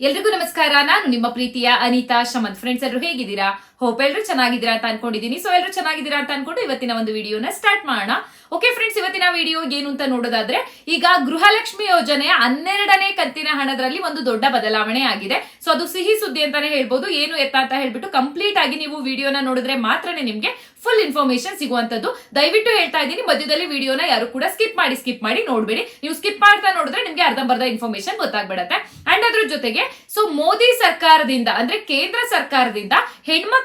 ಎಲ್ರಿಗೂ ನಮಸ್ಕಾರ. ನಾನು ನಿಮ್ಮ ಪ್ರೀತಿಯ ಅನಿತಾ ಶಮಂತ್ ಫ್ರೆಂಡ್ಸ್ ಎಲ್ಲರೂ ಹೇಗಿದ್ದೀರಾ? ಹೋಪ್ ಎಲ್ಲರೂ ಚೆನ್ನಾಗಿದ್ದೀರಾ ಅಂತ ಅನ್ಕೊಂಡಿದ್ದೀನಿ ಸೊ ಎಲ್ಲರೂ ಚೆನ್ನಾಗಿದ್ದೀರಾ ಅಂತ ಅನ್ಕೊಂಡು ಇವತ್ತಿನ ಒಂದು ವಿಡಿಯೋನ ಸ್ಟಾರ್ಟ್ ಮಾಡೋಣ. ಓಕೆ ಫ್ರೆಂಡ್ಸ್ ಇವತ್ತಿನ ವಿಡಿಯೋ ಏನು ಅಂತ ನೋಡೋದಾದ್ರೆ, ಈಗ ಗೃಹಲಕ್ಷ್ಮಿ ಯೋಜನೆ ಹನ್ನೆರಡನೇ ಕಂತಿನ ಹಣದಲ್ಲಿ ಒಂದು ದೊಡ್ಡ ಬದಲಾವಣೆ ಆಗಿದೆ. ಸೊ ಅದು ಸಿಹಿ ಸುದ್ದಿ ಅಂತಾನೆ ಹೇಳ್ಬೋದು. ಏನು ಎತ್ತ ಅಂತ ಹೇಳ್ಬಿಟ್ಟು ಕಂಪ್ಲೀಟ್ ಆಗಿ ನೀವು ವಿಡಿಯೋನ ನೋಡಿದ್ರೆ ಮಾತ್ರನೇ ನಿಮಗೆ ಫುಲ್ ಇನ್ಫಾರ್ಮೇಶನ್ ಸಿಗುವಂತದ್ದು ದಯವಿಟ್ಟು ಹೇಳ್ತಾ ಇದ್ದೀನಿ, ಮಧ್ಯದಲ್ಲಿ ವಿಡಿಯೋನ ಯಾರು ಕೂಡ ಸ್ಕಿಪ್ ಮಾಡಿ ಸ್ಕಿಪ್ ಮಾಡಿ ನೋಡ್ಬೇಡಿ. ನೀವು ಸ್ಕಿಪ್ ಮಾಡ್ತಾ ನೋಡಿದ್ರೆ ನಿಮ್ಗೆ ಅರ್ಧಂಬರ್ಧ ಇನ್ಫಾರ್ಮೇಶನ್ ಗೊತ್ತಾಗ್ಬಿಡತ್ತೆ. ಅಂಡ್ ಅದ್ರ ಜೊತೆಗೆ ಸೊ ಮೋದಿ ಸರ್ಕಾರದಿಂದ, ಅಂದ್ರೆ ಕೇಂದ್ರ ಸರ್ಕಾರದಿಂದ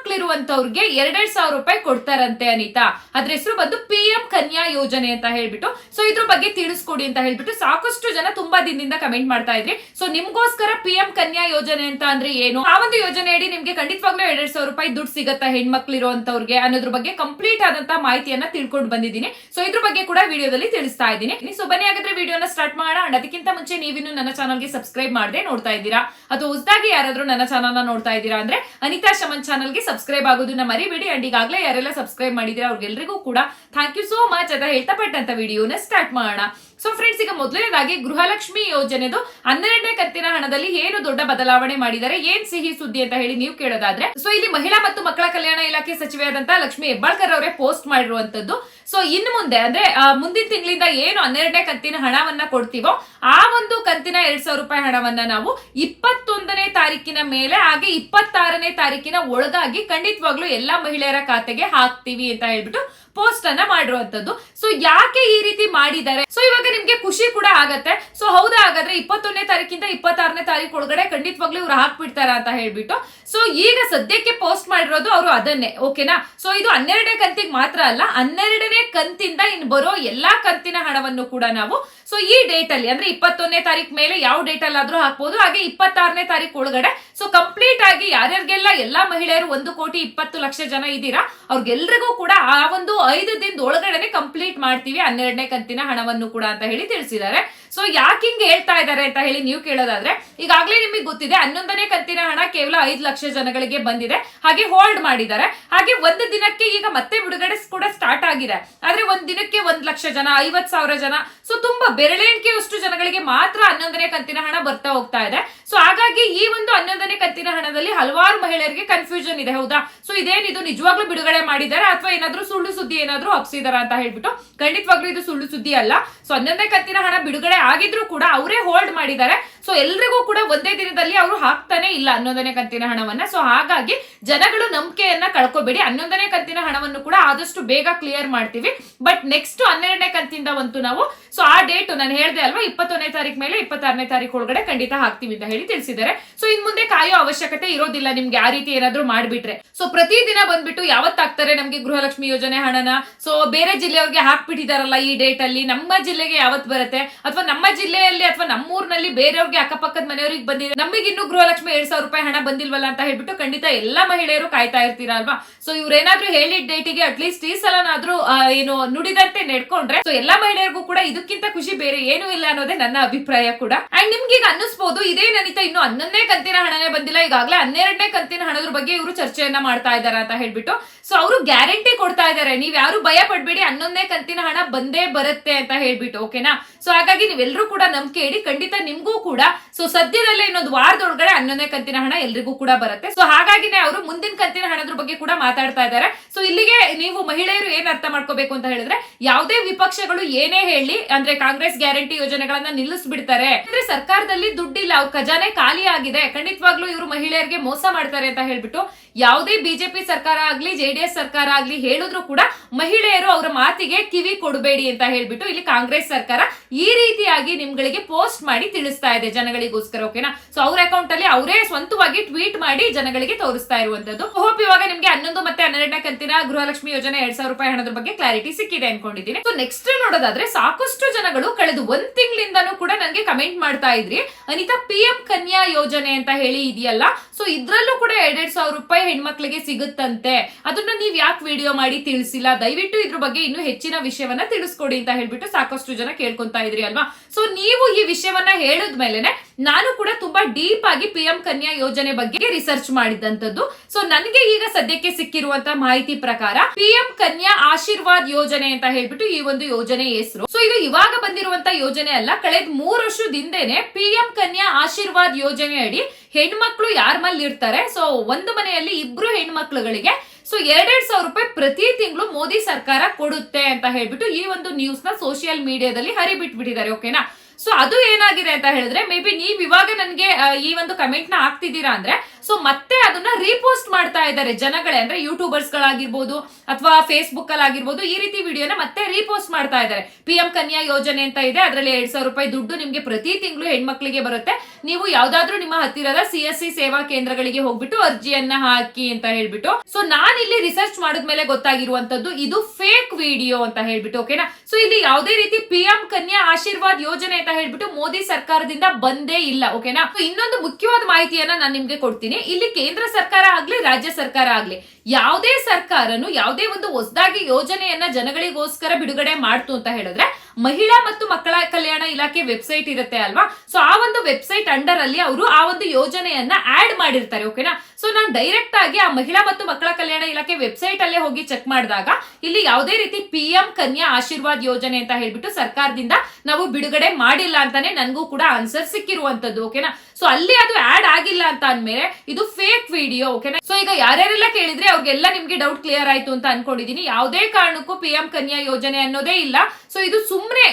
ಹೆಣ್ಮಕ್ಳಿರುವಂತವ್ರಿಗೆ ಎರಡೆರಡ್ ಸಾವಿರ ರೂಪಾಯಿ ಕೊಡ್ತಾರಂತೆ ಅನಿತಾ. ಅದ್ರ ಹೆಸರು ಬಂದು ಪಿ ಎಂ ಕನ್ಯಾ ಯೋಜನೆ ಅಂತ ಹೇಳ್ಬಿಟ್ಟು. ಸೊ ಇದ್ರ ಬಗ್ಗೆ ತಿಳಿಸ್ಕೊಡಿ ಅಂತ ಹೇಳ್ಬಿಟ್ಟು ಸಾಕಷ್ಟು ಜನ ತುಂಬಾ ದಿನದಿಂದ ಕಮೆಂಟ್ ಮಾಡ್ತಾ ಇದ್ರಿ. ಸೊ ನಿಮ್ಗೋಸ್ಕರ ಪಿ ಎಂ ಕನ್ಯಾ ಯೋಜನೆ ಅಂತ ಅಂದ್ರೆ ಏನು? ಆ ಒಂದು ಯೋಜನೆ ಅಡಿ ನಿಮ್ಗೆ ಖಂಡಿತವಾಗ್ಲೂ ಎರಡ್ ಸಾವಿರ ರೂಪಾಯಿ ದುಡ್ಡು ಸಿಗತ್ತಾ ಹೆಣ್ಮಕ್ಳಿರುವಂತವ್ರಿಗೆ ಅನ್ನೋದ್ರ ಬಗ್ಗೆ ಕಂಪ್ಲೀಟ್ ಆದಂತ ಮಾಹಿತಿಯನ್ನ ತಿಳ್ಕೊಂಡು ಬಂದಿದ್ದೀನಿ. ಸೊ ಇದ್ರ ಬಗ್ಗೆ ಕೂಡ ವಿಡಿಯೋದಲ್ಲಿ ತಿಳಿಸ್ತಾ ಇದ್ದೀನಿ. ಸೊ ಬನ್ನಿ ಹಾಗಾದ್ರೆ ವಿಡಿಯೋನ ಸ್ಟಾರ್ಟ್ ಮಾಡೋಣ. ಅದಕ್ಕಿಂತ ಮುಂಚೆ ನೀವಿನ್ನು ನನ್ನ ಚಾನಲ್ಗೆ ಸಬ್ಸ್ಕ್ರೈಬ್ ಮಾಡದೆ ನೋಡ್ತಾ ಇದ್ದೀರಾ? ಅಥವಾ ಹೊಸದಾಗಿ ಯಾರಾದ್ರೂ ನನ್ನ ಚಾನಲ್ ನೋಡ್ತಾ ಇದ್ದೀರಾ ಅಂದ್ರೆ ಅನಿತಾ ಶಮನ್ ಚಾನಲ್ಗೆ ಸಬ್ಸ್ಕ್ರೈಬ್ ಆಗೋದನ್ನ ಮರಿಬೇಡಿ. ಅಂಡ್ ಈಗಾಗಲೇ ಯಾರೆಲ್ಲ ಸಬ್ಸ್ಕ್ರೈಬ್ ಮಾಡಿದ್ರೆ ಅವ್ರಿಗೆಲ್ರಿಗೂ ಕೂಡ ಥ್ಯಾಂಕ್ ಯು ಸೋ ಮಚ್ ಅಂತ ಹೇಳ್ತಾ ಪಟ್ಟಂತ ವಿಡಿಯೋನ ಸ್ಟಾರ್ಟ್ ಮಾಡೋಣ. ಸೊ ಫ್ರೆಂಡ್ಸ್ ಈಗ ಮೊದಲನೇದಾಗಿ ಗೃಹಲಕ್ಷ್ಮಿ ಯೋಜನೆದು ಹನ್ನೆರಡನೇ ಕಂತಿನ ಹಣದಲ್ಲಿ ಏನು ದೊಡ್ಡ ಬದಲಾವಣೆ ಮಾಡಿದ್ದಾರೆ ಏನ್ ಸಿಹಿ ಸುದ್ದಿ ಅಂತ ಹೇಳಿ ನೀವು ಕೇಳೋದಾದ್ರೆ ಸೊ ಇಲ್ಲಿ ಮಹಿಳಾ ಮತ್ತು ಮಕ್ಕಳ ಕಲ್ಯಾಣ ಇಲಾಖೆ ಸಚಿವೆಯಾದಂತಹ ಲಕ್ಷ್ಮಿ ಹೆಬ್ಬಾಳ್ಕರ್ ಅವರೇ ಪೋಸ್ಟ್ ಮಾಡಿರುವಂತದ್ದು. ಸೊ ಇನ್ನು ಮುಂದೆ ಅಂದ್ರೆ ಮುಂದಿನ ತಿಂಗಳಿಂದ ಏನು ಹನ್ನೆರಡನೇ ಕಂತಿನ ಹಣವನ್ನ ಕೊಡ್ತೀವೋ, ಆ ಒಂದು ಕಂತಿನ ಎರಡ್ ಸಾವಿರ ರೂಪಾಯಿ ಹಣವನ್ನ ನಾವು ಇಪ್ಪತ್ತೊಂದನೇ ತಾರೀಕಿನ ಮೇಲೆ ಹಾಗೆ ಇಪ್ಪತ್ತಾರನೇ ತಾರೀಕಿನ ಒಳಗಾಗಿ ಖಂಡಿತವಾಗ್ಲೂ ಎಲ್ಲಾ ಮಹಿಳೆಯರ ಖಾತೆಗೆ ಹಾಕ್ತೀವಿ ಅಂತ ಹೇಳ್ಬಿಟ್ಟು ಪೋಸ್ಟ್ ಅನ್ನ ಮಾಡಿರುವಂತದ್ದು. ಸೊ ಯಾಕೆ ಈ ರೀತಿ ಮಾಡಿದ್ದಾರೆ? ಸೊ ಇವಾಗ ನಿಮ್ಗೆ ಖುಷಿ ಕೂಡ ಆಗತ್ತೆ. ಸೊ ಹೌದಾ ಹಾಗಾದ್ರೆ ಇಪ್ಪತ್ತೊಂದನೇ ತಾರೀಕಿಂದ ಇಪ್ಪತ್ತಾರನೇ ತಾರೀಕು ಒಳಗಡೆ ಖಂಡಿತವಾಗ್ಲೂ ಇವ್ರು ಹಾಕ್ಬಿಡ್ತಾರ ಅಂತ ಹೇಳ್ಬಿಟ್ಟು. ಸೊ ಈಗ ಸದ್ಯಕ್ಕೆ ಪೋಸ್ಟ್ ಮಾಡಿರೋದು ಅವರು ಅದನ್ನೇ ಓಕೆನಾ ಸೊ ಇದು ಹನ್ನೆರಡನೇ ಕಂತಿಗೆ ಮಾತ್ರ ಅಲ್ಲ, ಹನ್ನೆರಡನೇ ಕಂತಿಂದ ಇನ್ ಬರೋ ಎಲ್ಲಾ ಕಂತಿನ ಹಣವನ್ನು ಕೂಡ ನಾವು ಸೊ ಈ ಡೇಟ್ ಅಲ್ಲಿ, ಅಂದ್ರೆ ಇಪ್ಪತ್ತೊಂದನೇ ತಾರೀಕು ಮೇಲೆ ಯಾವ ಡೇಟ್ ಅಲ್ಲಾದ್ರೂ ಹಾಕ್ಬೋದು. ಹಾಗೆ ಇಪ್ಪತ್ತಾರನೇ ತಾರೀಕು ಒಳಗಡೆ ಸೊ ಕಂಪ್ಲೀಟ್ ಆಗಿ ಯಾರ್ಯಾರಿಗೆಲ್ಲ ಎಲ್ಲಾ ಮಹಿಳೆಯರು ಒಂದು ಕೋಟಿ ಇಪ್ಪತ್ತು ಲಕ್ಷ ಜನ ಇದ್ದೀರಾ, ಅವ್ರಿಗೆಲ್ರಿಗೂ ಕೂಡ ಆ ಒಂದು ಐದು ದಿನದ ಒಳಗಡೆನೆ ಕಂಪ್ಲೀಟ್ ಮಾಡ್ತೀವಿ. ಹನ್ನೆರಡನೇ ಕಂತಿನ ಹಣವನ್ನು ಕೂಡ ಅಂತ ಹೇಳಿ ತಿಳಿಸಿದ್ದಾರೆ. ಸೊ ಯಾಕೆ ಹಿಂಗೆ ಹೇಳ್ತಾ ಇದ್ದಾರೆ ಅಂತ ಹೇಳಿ ನೀವು ಕೇಳೋದಾದ್ರೆ, ಈಗಾಗಲೇ ನಿಮಗೆ ಗೊತ್ತಿದೆ, ಹನ್ನೊಂದನೇ ಕಂತಿನ ಹಣ ಕೇವಲ ಐದು ಲಕ್ಷ ಜನಗಳಿಗೆ ಬಂದಿದೆ. ಹಾಗೆ ಹೋಲ್ಡ್ ಮಾಡಿದ್ದಾರೆ. ಹಾಗೆ ಒಂದು ದಿನಕ್ಕೆ ಈಗ ಮತ್ತೆ ಬಿಡುಗಡೆ ಕೂಡ ಸ್ಟಾರ್ಟ್ ಆಗಿದೆ. ಆದ್ರೆ ಒಂದ್ ದಿನಕ್ಕೆ ಒಂದ್ ಲಕ್ಷ ಜನ ಐವತ್ ಸಾವಿರ ಜನ ಸೊ ತುಂಬಾ ಬೆರಳೆಣಿಕೆಯಷ್ಟು ಜನಗಳಿಗೆ ಮಾತ್ರ ಹನ್ನೊಂದನೇ ಕಂತಿನ ಹಣ ಬರ್ತಾ ಹೋಗ್ತಾ ಇದೆ. ಸೊ ಹಾಗಾಗಿ ಈ ಒಂದು ಹನ್ನೊಂದನೇ ಕಂತಿನ ಹಣದಲ್ಲಿ ಹಲವಾರು ಮಹಿಳೆಯರಿಗೆ ಕನ್ಫ್ಯೂಷನ್ ಇದೆ, ಹೌದಾ? ಸೊ ಇದೇನಿದು ನಿಜವಾಗ್ಲೂ ಬಿಡುಗಡೆ ಮಾಡಿದ್ದಾರೆ ಅಥವಾ ಏನಾದ್ರೂ ಸುಳ್ಳು ಸುದ್ದಿ ಏನಾದ್ರೂ ಹಬ್ಸಿದಾರ ಅಂತ ಹೇಳ್ಬಿಟ್ಟು? ಖಂಡಿತವಾಗ್ಲೂ ಇದು ಸುಳ್ಳು ಸುದ್ದಿ ಅಲ್ಲ. ಸೊ ಹನ್ನೊಂದನೇ ಕಂತಿನ ಹಣ ಬಿಡುಗಡೆ ಆಗಿದ್ರು ಕೂಡ ಅವರೇ ಹೋಲ್ಡ್ ಮಾಡಿದ್ದಾರೆ. ಸೊ ಎಲ್ರಿಗೂ ಕೂಡ ಒಂದೇ ದಿನದಲ್ಲಿ ಅವರು ಹಾಕ್ತಾನೆ ಇಲ್ಲ ಹನ್ನೊಂದನೇ ಕಂತಿನ ಹಣವನ್ನ. ಸೊ ಹಾಗಾಗಿ ಜನಗಳು ನಂಬಿಕೆಯನ್ನ ಕಳ್ಕೊಬೇಡಿ. ಹನ್ನೊಂದನೇ ಕಂತಿನ ಹಣವನ್ನು ಕೂಡ ಆದಷ್ಟು ಬೇಗ ಕ್ಲಿಯರ್ ಮಾಡ್ತೀವಿ. ಬಟ್ ನೆಕ್ಸ್ಟ್ ಹನ್ನೆರಡನೇ ಕಂತಿಂದ ಬಂತು ನಾವು. ಸೊ ಆ ಡೇಟ್ ನಾನು ಹೇಳ್ದೆ ಅಲ್ವಾ? ಇಪ್ಪತ್ತೊಂದನೇ ತಾರೀಕು ಮೇಲೆ ಇಪ್ಪತ್ತಾರನೇ ತಾರೀಕು ಒಳಗಡೆ ಖಂಡಿತ ಹಾಕ್ತೀವಿ ಅಂತ ಹೇಳಿ ತಿಳಿಸಿದ್ದಾರೆ. ಸೊ ಇನ್ ಮುಂದೆ ಕಾಯೋ ಅವಶ್ಯಕತೆ ಇರೋದಿಲ್ಲ ನಿಮ್ಗೆ ಆ ರೀತಿ ಏನಾದ್ರೂ ಮಾಡ್ಬಿಟ್ರೆ. ಸೊ ಪ್ರತಿದಿನ ಬಂದ್ಬಿಟ್ಟು ಯಾವತ್ತಾಗ್ತಾರೆ ನಮ್ಗೆ ಗೃಹಲಕ್ಷ್ಮಿ ಯೋಜನೆ ಹಣನ? ಸೊ ಬೇರೆ ಜಿಲ್ಲೆಯವ್ರಿಗೆ ಹಾಕ್ಬಿಟ್ಟಿದಾರಲ್ಲ ಈ ಡೇಟ್ ಅಲ್ಲಿ? ನಮ್ಮ ಜಿಲ್ಲೆಗೆ ಯಾವತ್ ಬರುತ್ತೆ? ಅಥವಾ ನಮ್ಮ ಜಿಲ್ಲೆಯಲ್ಲಿ ಅಥವಾ ನಮ್ಮೂರ್ನಲ್ಲಿ ಬೇರೆಯವ್ರಿಗೆ ಅಕ್ಕಪಕ್ಕದ ಮನೆಯವ್ರಿಗೆ ಬಂದಿದೆ ನಮಗೆ ಇನ್ನು ಗೃಹಲಕ್ಷ್ಮಿ ಎರಡ್ ಸಾವಿರ ರೂಪಾಯಿ ಹಣ ಬಂದಿಲ್ವಲ್ಲ ಅಂತ ಹೇಳ್ಬಿಟ್ಟು ಖಂಡಿತ ಎಲ್ಲಾ ಮಹಿಳೆಯರು ಕಾಯ್ತಾ ಇರ್ತೀರಾ ಅಲ್ವಾ? ಸೊ ಇವ್ರೇನಾದ್ರೂ ಹೇಳಿದ ಡೇಟಿಗೆ ಅಟ್ಲೀಸ್ಟ್ ಈ ಸಲನಾದ್ರೂ ಏನು ನುಡಿದಂತೆ ನೆಡ್ಕೊಂಡ್ರೆ ಸೊ ಎಲ್ಲಾ ಮಹಿಳೆಯರಿಗೂ ಕೂಡ ಇದಕ್ಕಿಂತ ಖುಷಿ ಬೇರೆ ಏನೂ ಇಲ್ಲ ಅನ್ನೋದೇ ನನ್ನ ಅಭಿಪ್ರಾಯ ಕೂಡ. ಅಂಡ್ ನಿಮ್ಗೆ ಈಗ ಅನ್ನಿಸ್ಬೋದು, ಇದೇ ನನಿತ ಇನ್ನು ಹನ್ನೊಂದನೇ ಕಂತಿನ ಹಣನೇ ಬಂದಿಲ್ಲ. ಈಗಾಗಲೇ ಹನ್ನೆರಡನೇ ಕಂತಿನ ಹಣದ ಬಗ್ಗೆ ಇವರು ಚರ್ಚೆಯನ್ನ ಮಾಡ್ತಾ ಇದ್ದಾರೆ ಅಂತ ಹೇಳ್ಬಿಟ್ಟು. ಸೊ ಅವರು ಗ್ಯಾರಂಟಿ ಕೊಡ್ತಾ ಇದ್ದಾರೆ ನೀವ್ ಯಾರು ಭಯ ಪಡ್ಬೇಡಿ ಹನ್ನೊಂದೇ ಕಂತಿನ ಹಣ ಬಂದೇ ಬರುತ್ತೆ ಅಂತ ಹೇಳ್ಬಿಟ್ಟು ಓಕೆನಾ ಸೊ ಹಾಗಾಗಿ ನೀವೆಲ್ಲರೂ ಕೂಡ ನಂಬಿಕೆ ಇಡಿ, ಖಂಡಿತ ನಿಮ್ಗೂ ಕೂಡ. ಸೊ ಸದ್ಯದಲ್ಲೇ ಇನ್ನೊಂದು ವಾರದೊಳಗಡೆ ಹನ್ನೊಂದನೇ ಕಂತಿನ ಹಣ ಎಲ್ರಿಗೂ ಕೂಡ ಬರುತ್ತೆ. ಸೊ ಹಾಗಾಗಿನೇ ಅವರು ಮುಂದಿನ ಕಂತಿನ ಹಣದ ಬಗ್ಗೆ ಕೂಡ ಮಾತಾಡ್ತಾ ಇದ್ದಾರೆ. ಸೊ ಇಲ್ಲಿಗೆ ನೀವು ಮಹಿಳೆಯರು ಏನ್ ಅರ್ಥ ಮಾಡ್ಕೋಬೇಕು ಅಂತ ಹೇಳಿದ್ರೆ, ಯಾವುದೇ ವಿಪಕ್ಷಗಳು ಏನೇ ಹೇಳಿ, ಅಂದ್ರೆ ಕಾಂಗ್ರೆಸ್ ಗ್ಯಾರಂಟಿ ಯೋಜನೆಗಳನ್ನ ನಿಲ್ಲಿಸ್ಬಿಡ್ತಾರೆ. ಅಂದ್ರೆ ಸರ್ಕಾರದಲ್ಲಿ ದುಡ್ಡಿಲ್ಲ, ಅವ್ರ ಖಜಾನೆ ಖಾಲಿ ಆಗಿದೆ ಖಂಡಿತವಾಗ್ಲೂ ಇವರು ಮಹಿಳೆಯರಿಗೆ ಮೋಸ ಮಾಡ್ತಾರೆ ಅಂತ ಹೇಳ್ಬಿಟ್ಟು ಯಾವುದೇ ಬಿಜೆಪಿ ಸರ್ಕಾರ ಆಗ್ಲಿ, ಜೆಡಿಎಸ್ ಸರ್ಕಾರ ಆಗ್ಲಿ ಹೇಳಿದ್ರು ಕೂಡ ಮಹಿಳೆಯರು ಅವರ ಮಾತಿಗೆ ಕಿವಿ ಕೊಡಬೇಡಿ ಅಂತ ಹೇಳ್ಬಿಟ್ಟು ಇಲ್ಲಿ ಕಾಂಗ್ರೆಸ್ ಸರ್ಕಾರ ಈ ರೀತಿಯಾಗಿ ನಿಮ್ಗಳಿಗೆ ಪೋಸ್ಟ್ ಮಾಡಿ ತಿಳಿಸ್ತಾ ಇದೆ ಜನಗಳಿಗೋಸ್ಕರ, ಓಕೆನಾ? ಸೊ ಅವ್ರ ಅಕೌಂಟ್ ಅಲ್ಲಿ ಅವರೇ ಸ್ವಂತವಾಗಿ ಟ್ವೀಟ್ ಮಾಡಿ ಜನಗಳಿಗೆ ತೋರಿಸ್ತಾ ಇರುವಂತದ್ದು ಹೋಪ್ ಇವಾಗ ನಿಮ್ಗೆ ಹನ್ನೊಂದು ಮತ್ತೆ ಹನ್ನೆರಡನೇ ಕಂತಿನ ಗೃಹಲಕ್ಷ್ಮಿ ಯೋಜನೆ ಎರಡ್ ಸಾವಿರ ರೂಪಾಯಿ ಹಣದ ಬಗ್ಗೆ ಕ್ಲಾರಿಟಿ ಸಿಕ್ಕಿದೆ ಅನ್ಕೊಂಡಿದ್ದೀನಿ. ಸೊ ನೆಕ್ಸ್ಟ್ ನೋಡೋದಾದ್ರೆ ಸಾಕಷ್ಟು ಜನಗಳು ಕಳೆದ ಒಂದ್ ತಿಂಗಳಿಂದನೂ ಕೂಡ ನನಗೆ ಕಮೆಂಟ್ ಮಾಡ್ತಾ ಇದ್ರಿ. ಅನಿತಾ ಪಿ ಎಂ ಕನ್ಯಾ ಯೋಜನೆ ಅಂತ ಹೇಳಿ ಇದೆಯಲ್ಲ? ಸೊ ಇದ್ರಲ್ಲೂ ಕೂಡ ಎರಡ್ ಸಾವಿರ ರೂಪಾಯಿ ಹೆಣ್ಮಕ್ಳಿಗೆ ಸಿಗುತ್ತಂತೆ. ಅದನ್ನ ನೀವ್ ಯಾಕೆ ವಿಡಿಯೋ ಮಾಡಿ ತಿಳಿಸಿಲ್ಲ? ದಯವಿಟ್ಟು ಇದ್ರ ಬಗ್ಗೆ ಇನ್ನು ಹೆಚ್ಚಿನ ವಿಷಯವನ್ನ ತಿಳಿಸ್ಕೊಡಿ ಅಂತ ಹೇಳ್ಬಿಟ್ಟು ಸಾಕಷ್ಟು ಜನ ಕೇಳ್ಕೊಂತಾ ಇದ್ರಿ ಅಲ್ವಾ? ಸೊ ನೀವು ಈ ವಿಷಯವನ್ನ ಹೇಳಿದ್ಮೇಲೆನೆ ನಾನು ಕೂಡ ತುಂಬಾ ಡೀಪ್ ಆಗಿ ಪಿ ಎಂ ಕನ್ಯಾ ಯೋಜನೆ ಬಗ್ಗೆ ರಿಸರ್ಚ್ ಮಾಡಿದಂತದ್ದು ಸೊ ನನಗೆ ಈಗ ಸದ್ಯಕ್ಕೆ ಸಿಕ್ಕಿರುವಂತ ಮಾಹಿತಿ ಪ್ರಕಾರ ಪಿ ಎಂ ಕನ್ಯಾ ಆಶೀರ್ವಾದ್ ಯೋಜನೆ ಅಂತ ಹೇಳ್ಬಿಟ್ಟು ಈ ಒಂದು ಯೋಜನೆ ಹೆಸರು. ಇದು ಇವಾಗ ಬಂದಿರುವಂತ ಯೋಜನೆ ಅಲ್ಲ. ಕಳೆದ ಮೂರು ವರ್ಷದಿಂದೇನೆ ಪಿ ಎಂ ಕನ್ಯಾ ಆಶೀರ್ವಾದ್ ಯೋಜನೆ ಅಡಿ ಹೆಣ್ಮಕ್ಳು ಯಾರ ಮಲ್ಲಿ ಇರ್ತಾರೆ? ಸೊ ಒಂದು ಮನೆಯಲ್ಲಿ ಇಬ್ರು ಹೆಣ್ಮಕ್ಳುಗಳಿಗೆ ಸೊ ಎರಡೆರಡು ಸಾವಿರ ರೂಪಾಯಿ ಪ್ರತಿ ತಿಂಗಳು ಮೋದಿ ಸರ್ಕಾರ ಕೊಡುತ್ತೆ ಅಂತ ಹೇಳ್ಬಿಟ್ಟು ಈ ಒಂದು ನ್ಯೂಸ್ನ ಸೋಷಿಯಲ್ ಮೀಡಿಯಾದಲ್ಲಿ ಹರಿಬಿಟ್ಬಿಟ್ಟಿದ್ದಾರೆ ಓಕೆನಾ ಸೊ ಅದು ಏನಾಗಿದೆ ಅಂತ ಹೇಳಿದ್ರೆ ಮೇ ಬಿ ನೀವ್ ಇವಾಗ ನನ್ಗೆ ಈ ಒಂದು ಕಮೆಂಟ್ನ ಹಾಕ್ತಿದ್ದೀರಾ ಅಂದ್ರೆ ಸೊ ಮತ್ತೆ ಅದನ್ನ ರೀಪೋಸ್ಟ್ ಮಾಡ್ತಾ ಇದ್ದಾರೆ ಜನಗಳೇ, ಅಂದ್ರೆ ಯೂಟ್ಯೂಬರ್ಸ್ ಗಳಾಗಿರ್ಬೋದು ಅಥವಾ ಫೇಸ್ಬುಕ್ ಅಲ್ಲಿ ಆಗಿರ್ಬೋದು ಈ ರೀತಿ ವಿಡಿಯೋನ ಮತ್ತೆ ರೀಪೋಸ್ಟ್ ಮಾಡ್ತಾ ಇದ್ದಾರೆ. ಪಿ ಎಂ ಕನ್ಯಾ ಯೋಜನೆ ಅಂತ ಇದೆ, ಅದರಲ್ಲಿ ಎರಡ್ ಸಾವಿರ ರೂಪಾಯಿ ದುಡ್ಡು ನಿಮ್ಗೆ ಪ್ರತಿ ತಿಂಗಳು ಹೆಣ್ಮಕ್ಳಿಗೆ ಬರುತ್ತೆ. ನೀವು ಯಾವ್ದಾದ್ರೂ ನಿಮ್ಮ ಹತ್ತಿರದ ಸಿ ಸಿ ಸೇವಾ ಕೇಂದ್ರಗಳಿಗೆ ಹೋಗ್ಬಿಟ್ಟು ಅರ್ಜಿಯನ್ನ ಹಾಕಿ ಅಂತ ಹೇಳ್ಬಿಟ್ಟು. ಸೊ ನಾನು ಇಲ್ಲಿ ರಿಸರ್ಚ್ ಮಾಡಿದ್ಮೇಲೆ ಗೊತ್ತಾಗಿರುವಂತದ್ದು ಇದು ಫೇಕ್ ವಿಡಿಯೋ ಅಂತ ಹೇಳ್ಬಿಟ್ಟು ಓಕೆನಾ ಸೊ ಇಲ್ಲಿ ಯಾವುದೇ ರೀತಿ ಪಿ ಎಂ ಕನ್ಯಾ ಆಶೀರ್ವಾದ್ ಯೋಜನೆ ಅಂತ ಹೇಳ್ಬಿಟ್ಟು ಮೋದಿ ಸರ್ಕಾರದಿಂದ ಬಂದೇ ಇಲ್ಲ ಓಕೆನಾ ಇನ್ನೊಂದು ಮುಖ್ಯವಾದ ಮಾಹಿತಿಯನ್ನ ನಾನು ನಿಮ್ಗೆ ಕೊಡ್ತೀನಿ. ಇಲ್ಲಿ ಕೇಂದ್ರ ಸರ್ಕಾರ ಆಗ್ಲಿ, ರಾಜ್ಯ ಸರ್ಕಾರ ಆಗ್ಲಿ, ಯಾವುದೇ ಸರ್ಕಾರನು ಯಾವುದೇ ಒಂದು ಹೊಸದಾಗಿ ಯೋಜನೆಯನ್ನ ಜನಗಳಿಗೋಸ್ಕರ ಬಿಡುಗಡೆ ಮಾಡ್ತು ಅಂತ ಹೇಳಿದ್ರೆ, ಮಹಿಳಾ ಮತ್ತು ಮಕ್ಕಳ ಕಲ್ಯಾಣ ಇಲಾಖೆ ವೆಬ್ಸೈಟ್ ಇರುತ್ತೆ ಅಲ್ವಾ? ಸೊ ಆ ಒಂದು ವೆಬ್ಸೈಟ್ ಅಂಡರ್ ಅಲ್ಲಿ ಅವರು ಆ ಒಂದು ಯೋಜನೆಯನ್ನ ಆಡ್ ಮಾಡಿರ್ತಾರೆ ಓಕೆನಾ ಸೊ ನಾನು ಡೈರೆಕ್ಟ್ ಆಗಿ ಆ ಮಹಿಳಾ ಮತ್ತು ಮಕ್ಕಳ ಕಲ್ಯಾಣ ಇಲಾಖೆ ವೆಬ್ಸೈಟ್ ಅಲ್ಲೇ ಹೋಗಿ ಚೆಕ್ ಮಾಡಿದಾಗ, ಇಲ್ಲಿ ಯಾವುದೇ ರೀತಿ ಪಿ ಎಂ ಕನ್ಯಾ ಆಶೀರ್ವಾದ್ ಯೋಜನೆ ಅಂತ ಹೇಳ್ಬಿಟ್ಟು ಸರ್ಕಾರದಿಂದ ನಾವು ಬಿಡುಗಡೆ ಮಾಡಿಲ್ಲ ಅಂತಾನೆ ನನಗೂ ಕೂಡ ಆನ್ಸರ್ ಸಿಕ್ಕಿರುವಂತದ್ದು ಓಕೆನಾ ಸೊ ಅಲ್ಲಿ ಅದು ಆಡ್ ಆಗಿಲ್ಲ ಅಂತ ಅಂದ್ಮೇಲೆ ಇದು ಫೇಕ್ ವಿಡಿಯೋ ಓಕೆನಾ ಸೊ ಈಗ ಯಾರ್ಯಾರೆಲ್ಲ ಕೇಳಿದ್ರೆ ಅವ್ರಿಗೆಲ್ಲ ನಿಮ್ಗೆ ಡೌಟ್ ಕ್ಲಿಯರ್ ಆಯ್ತು ಅಂತ ಅನ್ಕೊಂಡಿದೀನಿ. ಯಾವುದೇ ಕಾರಣಕ್ಕೂ ಪಿ ಎಂ ಕನ್ಯಾ ಯೋಜನೆ ಅನ್ನೋದೇ ಇಲ್ಲ. ಸೊ ಇದು ಸುಮ್ನೆ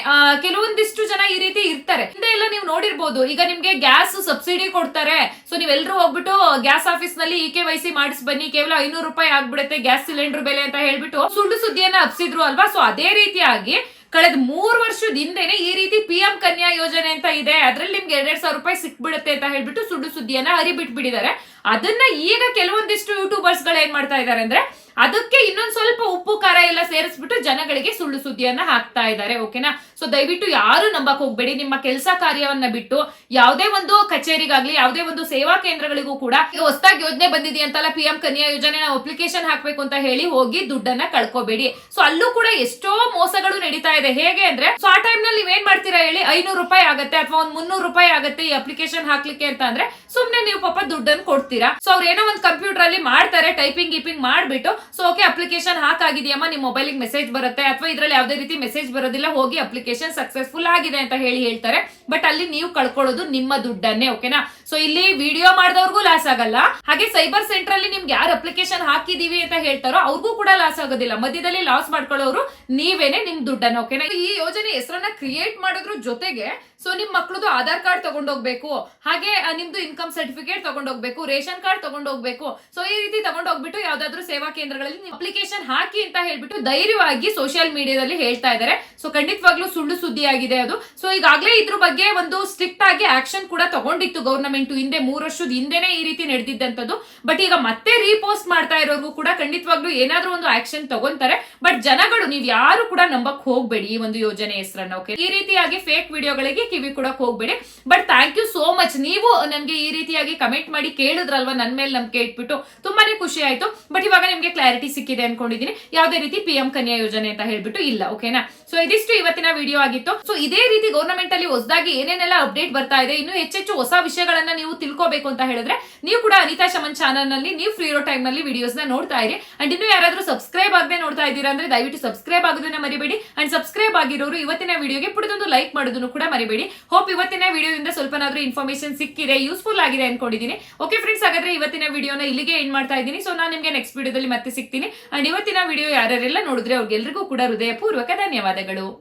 ಕೆಲವೊಂದಿಷ್ಟು ಜನ ಈ ರೀತಿ ಇರ್ತಾರೆ. ಹಿಂದೆ ಎಲ್ಲ ನೀವು ನೋಡಿರ್ಬೋದು. ಈಗ ನಿಮ್ಗೆ ಗ್ಯಾಸ್ ಸಬ್ಸಿಡಿ ಕೊಡ್ತಾರೆ. ಸೊ ನೀವೆಲ್ಲರೂ ಹೋಗ್ಬಿಟ್ಟು ಗ್ಯಾಸ್ ಆಫೀಸ್ನಲ್ಲಿ ಇ ಕೆ ವೈಸಿ ಮಾಡಿಸ್ ಬನ್ನಿ. ಕೇವಲ ಐನೂರು ರೂಪಾಯಿ ಆಗ್ಬಿಡುತ್ತೆ ಗ್ಯಾಸ್ ಸಿಲಿಂಡರ್ ಬೆಲೆ ಅಂತ ಹೇಳ್ಬಿಟ್ಟು ಸುಳ್ಳು ಸುದ್ದಿಯನ್ನ ಹಬ್ಸಿದ್ರು ಅಲ್ವಾ? ಸೊ ಅದೇ ರೀತಿಯಾಗಿ ಕಳೆದ ಮೂರು ವರ್ಷದ ಹಿಂದೆನೆ ಈ ರೀತಿ ಪಿ ಕನ್ಯಾ ಯೋಜನೆ ಅಂತ ಇದೆ. ಅದ್ರಲ್ಲಿ ನಿಮ್ಗೆ ಎರಡ್ ಸಾವಿರ ರೂಪಾಯಿ ಸಿಕ್ಬಿಡುತ್ತೆ ಅಂತ ಹೇಳ್ಬಿಟ್ಟು ಸುಳ್ಳು ಸುದ್ದಿಯನ್ನ ಹರಿಬಿಟ್ಬಿಟ್ಟಿದ್ದಾರೆ. ಅದನ್ನ ಈಗ ಕೆಲವೊಂದಿಷ್ಟು ಯೂಟ್ಯೂಬರ್ಸ್ಗಳು ಏನ್ ಮಾಡ್ತಾ ಇದ್ದಾರೆ ಅಂದ್ರೆ ಅದಕ್ಕೆ ಇನ್ನೊಂದ್ ಸ್ವಲ್ಪ ಉಪ್ಪು, ಖಾರ ಎಲ್ಲ ಸೇರಿಸ್ಬಿಟ್ಟು ಜನಗಳಿಗೆ ಸುಳ್ಳು ಸುದ್ದಿಯನ್ನ ಹಾಕ್ತಾ ಇದ್ದಾರೆ ಓಕೆನಾ ಸೊ ದಯವಿಟ್ಟು ಯಾರು ನಂಬಕ್ ಹೋಗ್ಬೇಡಿ. ನಿಮ್ಮ ಕೆಲಸ ಕಾರ್ಯವನ್ನ ಬಿಟ್ಟು ಯಾವುದೇ ಒಂದು ಕಚೇರಿಗಾಗ್ಲಿ, ಯಾವುದೇ ಒಂದು ಸೇವಾ ಕೇಂದ್ರಗಳಿಗೂ ಕೂಡ ಹೊಸದಾಗಿ ಯೋಜನೆ ಬಂದಿದೆ ಅಂತಲ್ಲ ಪಿ ಎಂ ಕನ್ಯಾ ಯೋಜನೆ, ನಾವು ಅಪ್ಲಿಕೇಶನ್ ಹಾಕ್ಬೇಕು ಅಂತ ಹೇಳಿ ಹೋಗಿ ದುಡ್ಡನ್ನ ಕಳ್ಕೊಬೇಡಿ. ಸೊ ಅಲ್ಲೂ ಕೂಡ ಎಷ್ಟೋ ಮೋಸಗಳು ನಡೀತಾ ಇದೆ. ಹೇಗೆ ಅಂದ್ರೆ ಸೊ ಆ ಟೈಮ್ನಲ್ಲಿ ನೀವೇನ್ ಮಾಡ್ತೀರಾ ಹೇಳಿ? ಐನೂರು ರೂಪಾಯಿ ಆಗುತ್ತೆ ಅಥವಾ ಒಂದ್ ಮುನ್ನೂರು ರೂಪಾಯಿ ಆಗತ್ತೆ ಈ ಅಪ್ಲಿಕೇಶನ್ ಹಾಕ್ಲಿಕ್ಕೆ ಅಂತ ಅಂದ್ರೆ ಸುಮ್ನೆ ನೀವು ಪಾಪ ದುಡ್ಡನ್ನು ಕೊಡ್ತೀರಾ. ಸೊ ಅವ್ರ ಏನೋ ಒಂದು ಕಂಪ್ಯೂಟರ್ ಅಲ್ಲಿ ಮಾಡ್ತಾರೆ ಟೈಪಿಂಗ್ ಗೀಪಿಂಗ್ ಮಾಡ್ಬಿಟ್ಟು ಸೊ ಓಕೆ ಅಪ್ಲಿಕೇಶನ್ ಹಾಕಾಗಿದೆಯಮ್ಮ? ನಿಮ್ಮ ಮೊಬೈಲಿಗೆ ಮೆಸೇಜ್ ಬರುತ್ತೆ. ಅಥವಾ ಇದರಲ್ಲಿ ಯಾವುದೇ ರೀತಿ ಮೆಸೇಜ್ ಬರೋದಿಲ್ಲ, ಹೋಗಿ ಅಪ್ಲಿಕೇಶನ್ ಸಕ್ಸಸ್ಫುಲ್ ಆಗಿದೆ ಅಂತ ಹೇಳಿ ಹೇಳ್ತಾರೆ. ಬಟ್ ಅಲ್ಲಿ ನೀವು ಕಳ್ಕೊಳ್ಳೋದು ನಿಮ್ಮ ದುಡ್ಡನ್ನೇ ಓಕೆನಾ ಸೊ ಇಲ್ಲಿ ವಿಡಿಯೋ ಮಾಡಿದವ್ರಿಗೂ ಲಾಸ್ ಆಗಲ್ಲ. ಹಾಗೆ ಸೈಬರ್ ಸೆಂಟರ್ ಅಲ್ಲಿ ನಿಮ್ಗೆ ಯಾರು ಅಪ್ಲಿಕೇಶನ್ ಹಾಕಿದೀವಿ ಅಂತ ಹೇಳ್ತಾರೋ, ಅವ್ರಿಗೂ ಕೂಡ ಲಾಸ್ ಆಗೋದಿಲ್ಲ. ಮಧ್ಯದಲ್ಲಿ ಲಾಸ್ ಮಾಡ್ಕೊಳ್ಳೋರು ನೀವೇನೆ ನಿಮ್ ದುಡ್ಡನ್ನ ಓಕೆನಾ ಈ ಯೋಜನೆ ಹೆಸರನ್ನ ಕ್ರಿಯೇಟ್ ಮಾಡೋದ್ರ ಜೊತೆಗೆ ಸೊ ನಿಮ್ ಮಕ್ಳದು ಆಧಾರ್ ಕಾರ್ಡ್ ತಗೊಂಡೋಗ್ಬೇಕು, ಹಾಗೆ ನಿಮ್ದು ಇನ್ಕಮ್ ಸರ್ಟಿಫಿಕೇಟ್ ತಗೊಂಡೋಗ್ಬೇಕು, ರೇಷನ್ ಕಾರ್ಡ್ ತಗೊಂಡೋಗ್ಬೇಕು. ಸೊ ಈ ರೀತಿ ತಗೊಂಡೋಗ್ಬಿಟ್ಟು ಯಾವ್ದಾದ್ರು ಸೇವಾ ಕೇಂದ್ರಗಳಲ್ಲಿ ನೀವು ಅಪ್ಲಿಕೇಶನ್ ಹಾಕಿ ಅಂತ ಹೇಳ್ಬಿಟ್ಟು ಧೈರ್ಯವಾಗಿ ಸೋಷಿಯಲ್ ಮೀಡಿಯಾದಲ್ಲಿ ಹೇಳ್ತಾ ಇದ್ದಾರೆ. ಸೊ ಖಂಡಿತವಾಗ್ಲೂ ಸುಳ್ಳು ಸುದ್ದಿ ಆಗಿದೆ ಅದು. ಸೊ ಈಗಾಗಲೇ ಇದ್ರ ಬಗ್ಗೆ ಒಂದು ಸ್ಟ್ರಿಕ್ಟ್ ಆಗಿ ಆಕ್ಷನ್ ಕೂಡ ತಗೊಂಡಿತ್ತು ಗೌರ್ನಮೆಂಟ್ ಹಿಂದೆ ಮೂರು ವರ್ಷದ ಹಿಂದೆನೆ ಈ ರೀತಿ ನಡೆದಿದ್ದಂಥದ್ದು. ಬಟ್ ಈಗ ಮತ್ತೆ ರೀಪೋಸ್ಟ್ ಮಾಡ್ತಾ ಇರೋರ್ಗೂ ಕೂಡ ಖಂಡಿತವಾಗ್ಲೂ ಏನಾದ್ರೂ ಒಂದು ಆಕ್ಷನ್ ತಗೊಂತಾರೆ. ಬಟ್ ಜನಗಳು, ನೀವ್ ಯಾರು ಕೂಡ ನಂಬಕ್ ಹೋಗ್ಬೇಡಿ ಈ ಒಂದು ಯೋಜನೆ ಹೆಸರನ್ನ ಓಕೆ ಈ ರೀತಿಯಾಗಿ ಫೇಕ್ ವಿಡಿಯೋಗಳಿಗೆ ಕಿವಿ ಕೊಡಕ್ ಹೋಗ್ಬೇಡಿ. But thank you so much ನೀವು ನನಗೆ ಈ ರೀತಿಯಾಗಿ ಕಮೆಂಟ್ ಮಾಡಿ ಕೇಳಿದ್ರಲ್ವಾ? ನನ್ನ ಮೇಲೆ ನಂಬಿಕೆ ಇಟ್ಬಿಟ್ಟು ತುಂಬಾನೇ ಖುಷಿ ಆಯ್ತು. ಬಟ್ ಇವಾಗ ನಿಮ್ಗೆ ಕ್ಲಾರಿಟಿ ಸಿಕ್ಕಿದೆ ಅನ್ಕೊಂಡಿದ್ದೀನಿ ಯಾವುದೇ ರೀತಿ ಪಿ ಎಂ ಕನ್ಯಾ ಯೋಜನೆ ಅಂತ ಹೇಳ್ಬಿಟ್ಟು ಇಲ್ಲ ಓಕೆನಾ ಸೊ ಇದಿಷ್ಟು ಇವತ್ತಿನ ವಿಡಿಯೋ ಆಗಿತ್ತು. ಸೊ ಇದೇ ರೀತಿ ಗೌರ್ಮೆಂಟ್ ಅಲ್ಲಿ ಹೊಸದಾಗಿ ಏನೇನೆಲ್ಲ ಅಪ್ಡೇಟ್ ಬರ್ತಾ ಇದೆ, ಇನ್ನು ಹೆಚ್ಚೆಚ್ಚು ಹೊಸ ವಿಷಯಗಳನ್ನ ನೀವು ತಿಳ್ಕೋಬೇಕು ಅಂತ ಹೇಳಿದ್ರೆ, ನೀವು ಕೂಡ ಅನಿತಾ ಶಮನ್ ಚಾನಲ್ನಲ್ಲಿ, ನೀವು ಫ್ರೀ ಇರೋ ಟೈಮ್ನಲ್ಲಿ ವಿಡಿಯೋಸ್ನ ನೋಡ್ತಾ ಇರಿ. ಅಂಡ್ ಇನ್ನು ಯಾರಾದ್ರೂ ಸಬ್ಸ್ಕ್ರೈಬ್ ಆಗದೆ ನೋಡ್ತಾ ಇದ್ದೀರಾ ಅಂದ್ರೆ ದಯವಿಟ್ಟು ಸಬ್ಸ್ಕ್ರೈಬ್ ಆಗೋದನ್ನ ಮರಿಬೇಡಿ. ಅಂಡ್ ಸಬ್ಸ್ಕ್ರೈಬ್ ಆಗಿರೋರು ಇವತ್ತಿನ ವಿಡಿಯೋಗೆ ಪುಡಿದೊಂದು ಲೈಕ್ ಮಾಡೋದನ್ನು ಕೂಡ ಮರಿಬೇಡಿ. ಹೋಪ್ ಇವತ್ತಿನ ವಿಡಿಯೋದಿಂದ ಸ್ವಲ್ಪನಾದ್ರೂ ಇನ್ಫಾರ್ಮೇಶನ್ ಸಿಕ್ಕಿದೆ ಯೂಸ್ಫುಲ್ ಆಗಿದೆ ಅನ್ಕೊಂಡಿದ್ದೀನಿ ಓಕೆ ಫ್ರೆಂಡ್ಸ್ ಹಾಗಾದ್ರೆ ಇವತ್ತಿನ ವಿಡಿಯೋನ ಇಲ್ಲಿಗೆ ಎಂಡ್ ಮಾಡ್ತಾ ಇದ್ದೀನಿ. ಸೊ ನಾನು ನಿಮಗೆ ನೆಕ್ಸ್ಟ್ ವಿಡಿಯೋದಲ್ಲಿ ಮತ್ತೆ ಸಿಗ್ತೀನಿ. ಅಂಡ್ ಇವತ್ತಿನ ವಿಡಿಯೋ ಯಾರ್ಯಾರೆಲ್ಲ ನೋಡಿದ್ರೆ ಅವ್ರಿಗೆಲ್ರಿಗೂ ಕೂಡ ಹೃದಯಪೂರ್ವಕ ಧನ್ಯವಾದಗಳು.